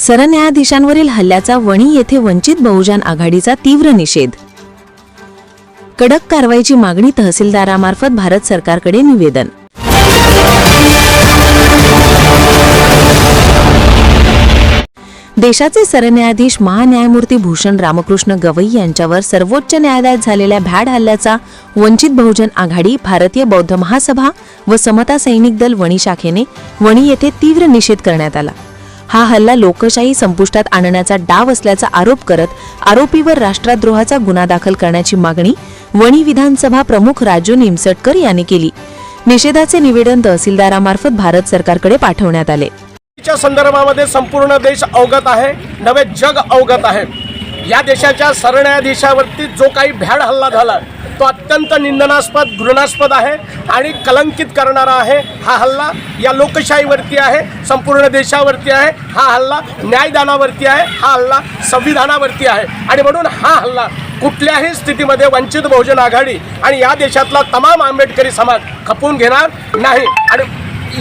सरन्यायाधीशांवरील हल्ल्याचा वणी येथे वंचित बहुजन आघाडीचा तीव्र निषेध. कडक कारवाईची मागणी तहसीलदारामार्फत भारत सरकारकडे निवेदन. देशाचे सरन्यायाधीश महान्यायमूर्ती भूषण रामकृष्ण गवई यांच्यावर सर्वोच्च न्यायालयात झालेल्या भ्याड हल्ल्याचा वंचित बहुजन आघाडी भारतीय बौद्ध महासभा व समता सैनिक दल वणी शाखेने वणी येथे तीव्र निषेध करण्यात आला. हा हल्ला लोकशाही संपुष्टात आणण्याचा डाव असल्याचा आरोप करत आरोपीवर राष्ट्रद्रोहाचा गुन्हा दाखल करण्याची मागणी वणी विधानसभा प्रमुख राजू निमसटकर यांनी केली. निषेधाचे निवेदन तहसीलदारामार्फत भारत सरकारकडे पाठवण्यात आले. संदर्भामध्ये संपूर्ण देश अवगत आहे नवे जग अवगत आहे. या देशाच्या सरन्यायाधीशावरती जो काही भ्याड हल्ला झाला तो अत्यंत निंदनास्पद घृणास्पद आहे आणि कलंकित करणारा आहे हा हल्ला. या लोकशाहीवरती आहे संपूर्ण देशावरती आहे हा हल्ला न्यायदानावरती आहे हा हल्ला संविधानावरती आहे. आणि म्हणून हा हल्ला कुठल्याही स्थितीमध्ये वंचित बहुजन आघाडी आणि या देशातला तमाम आंबेडकरी समाज खपवून घेणार नाही. आणि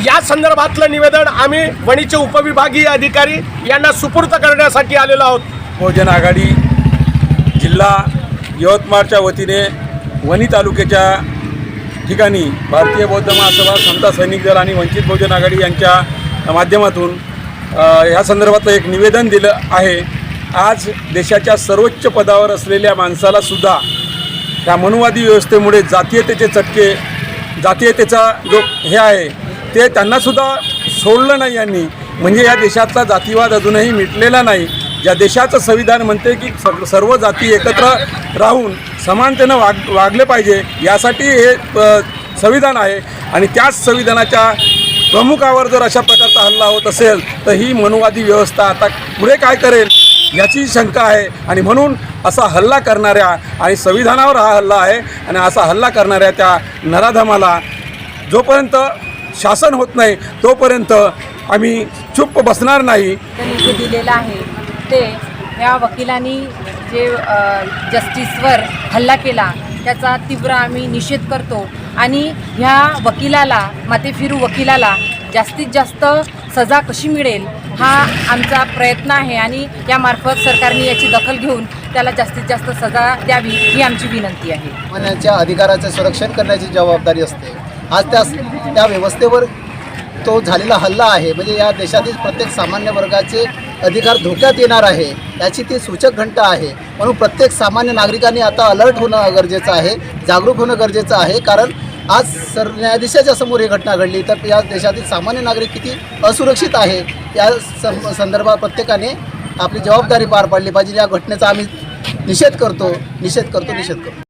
या संदर्भातलं निवेदन आम्ही वणीचे उपविभागीय अधिकारी यांना सुपूर्त करण्यासाठी आलेलो आहोत. बहुजन आघाडी जिल्हा यवतमाळच्या वतीने वणी तालुक्याच्या ठिकाणी भारतीय बौद्ध महासभा समता सैनिक दल आणि वंचित बहुजन आघाडी यांच्या माध्यमातून ह्या संदर्भातलं एक निवेदन दिलं आहे. आज देशाच्या सर्वोच्च पदावर असलेल्या माणसाला सुद्धा ह्या मनुवादी व्यवस्थेमुळे जातीयतेचे चटके जातीयतेचा जो हे आहे ते त्यांनासुद्धा सोडलं नाही यांनी. म्हणजे या देशातला जातीवाद अजूनही मिटलेला नाही. ज्या देशाचं संविधान म्हणते की सग सर्व जाती एकत्र राहून समानतेनं वाग वागले पाहिजे यासाठी हे संविधान आहे. आणि त्याच संविधानाच्या प्रमुखावर जर अशा प्रकारचा हल्ला होत असेल तर ही मनुवादी व्यवस्था आता पुढे काय करेल याची शंका आहे. आणि म्हणून असा हल्ला करणाऱ्या आणि संविधानावर हा हल्ला आहे आणि असा हल्ला करणाऱ्या त्या नराधमाला जोपर्यंत शासन होत नाही तोपर्यंत आम्ही चुप्प बसणार नाही. दिलेला दिलेलं आहे ते ह्या वकिलांनी जे जस्टिसवर हल्ला केला त्याचा तीव्र आम्ही निषेध करतो. आणि ह्या वकिलाला मातेफिरू वकिलाला जास्तीत जास्त सजा कशी मिळेल हा आमचा प्रयत्न आहे आणि यामार्फत सरकारने याची दखल घेऊन त्याला जास्तीत जास्त सजा द्यावी ही आमची विनंती आहे. अधिकाराचे संरक्षण करण्याची जबाबदारी असते. आज त्या त्या व्यवस्थेवर तो झालेला हल्ला आहे. म्हणजे या देशातील प्रत्येक सामान्य वर्गाचे अधिकार धोक्यात येणार आहे याची ती सूचक घंटा आहे. म्हणून प्रत्येक सामान्य नागरिकांनी आता अलर्ट होणं गरजेचं आहे जागरूक होणं गरजेचं आहे. कारण आज सरन्यायाधीशाच्या समोर ही घटना घडली. तर या देशातील सामान्य नागरिक किती असुरक्षित आहे या संदर्भात प्रत्येकाने आपली जबाबदारी पार पाडली पाहिजे. या घटनेचा आम्ही निषेध करतो निषेध करतो निषेध करतो.